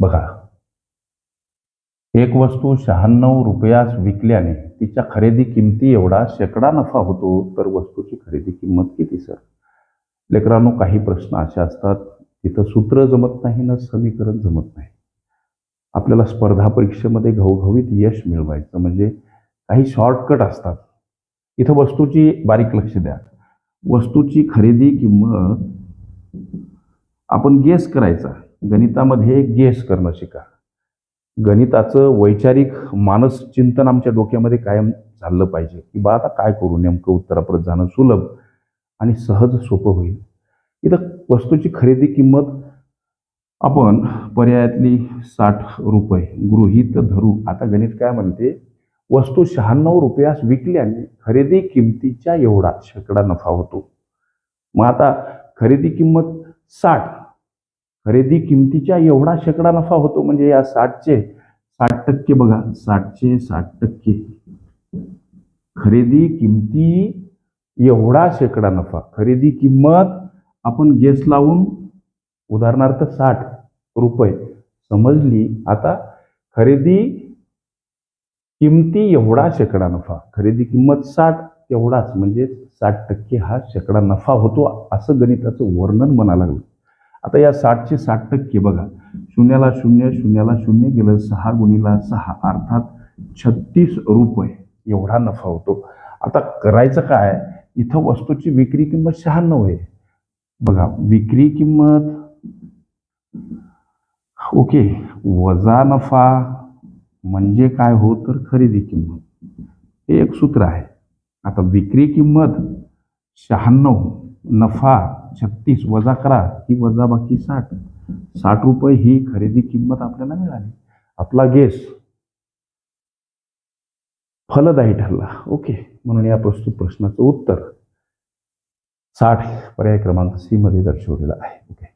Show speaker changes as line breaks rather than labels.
बघा. एक वस्तू शहाण्णव रुपयास विकल्याने तिच्या खरेदी किमती एवढा शेकडा नफा होतो तर वस्तूची खरेदी किंमत किती सर? लेकरांनो काही प्रश्न असे असतात तिथं सूत्र जमत नाही ना समीकरण जमत नाही. आपल्याला स्पर्धा परीक्षेमध्ये घवघवीत यश मिळवायचं म्हणजे काही शॉर्टकट असतात. इथं वस्तूची बारीक लक्ष द्या. वस्तूची खरेदी किंमत आपण गेस करायचा. गणितामध्ये गेस करणं शिका. गणिताचं वैचारिक मानस चिंतन आमच्या डोक्यामध्ये कायम झालं पाहिजे. की बा आता काय करू? नेमकं उत्तरापर्यंत जाणं सुलभ आणि सहज सोपं होईल. इथं वस्तूची खरेदी किंमत आपण पर्यायातली साठ रुपये गृहीत धरू. आता गणित काय म्हणते? वस्तू शहाण्णव रुपयास विकल्याने खरेदी किमतीच्या एवढा शेकडा नफा होतो. मग आता खरेदी किंमत साठ खरेदी किमतीच्या एवढा शेकडा नफा होतो म्हणजे या साठचे साठ टक्के बघा साठचे साठ टक्के. खरेदी किमती एवढा शेकडा नफा. खरेदी किंमत आपण गेस लावून उदाहरणार्थ साठ रुपये. समजली? आता खरेदी किमती एवढा शेकडा नफा. खरेदी किंमत साठ तेवढाच. म्हणजे साठ टक्के हा शेकडा नफा होतो असं गणिताचं वर्णन म्हणा लागलं. आता या साठचे साठ टक्के बघा. शून्याला शून्य शून्याला शून्य गेलं सहा गुणीला सहा अर्थात छत्तीस रुपये. एवढा नफा होतो. आता करायचं काय? इथं वस्तूची विक्री किंमत शहाण्णव आहे. बघा विक्री किंमत ओके वजा नफा म्हणजे काय हो? तर खरेदी किंमत. हे एक सूत्र आहे. आता विक्री किंमत शहाण्णव नफा छत्तीस वजा करा ही वजा बाकी साठ. साठ रुपये ही खरेदी किंमत आपल्याला मिळाली. आपला गेस फलदायी ठरला. ओके. म्हणून या प्रस्तुत प्रश्नाचं उत्तर साठ पर्याय क्रमांक सी मध्ये दर्शवलेला आहे. ओके.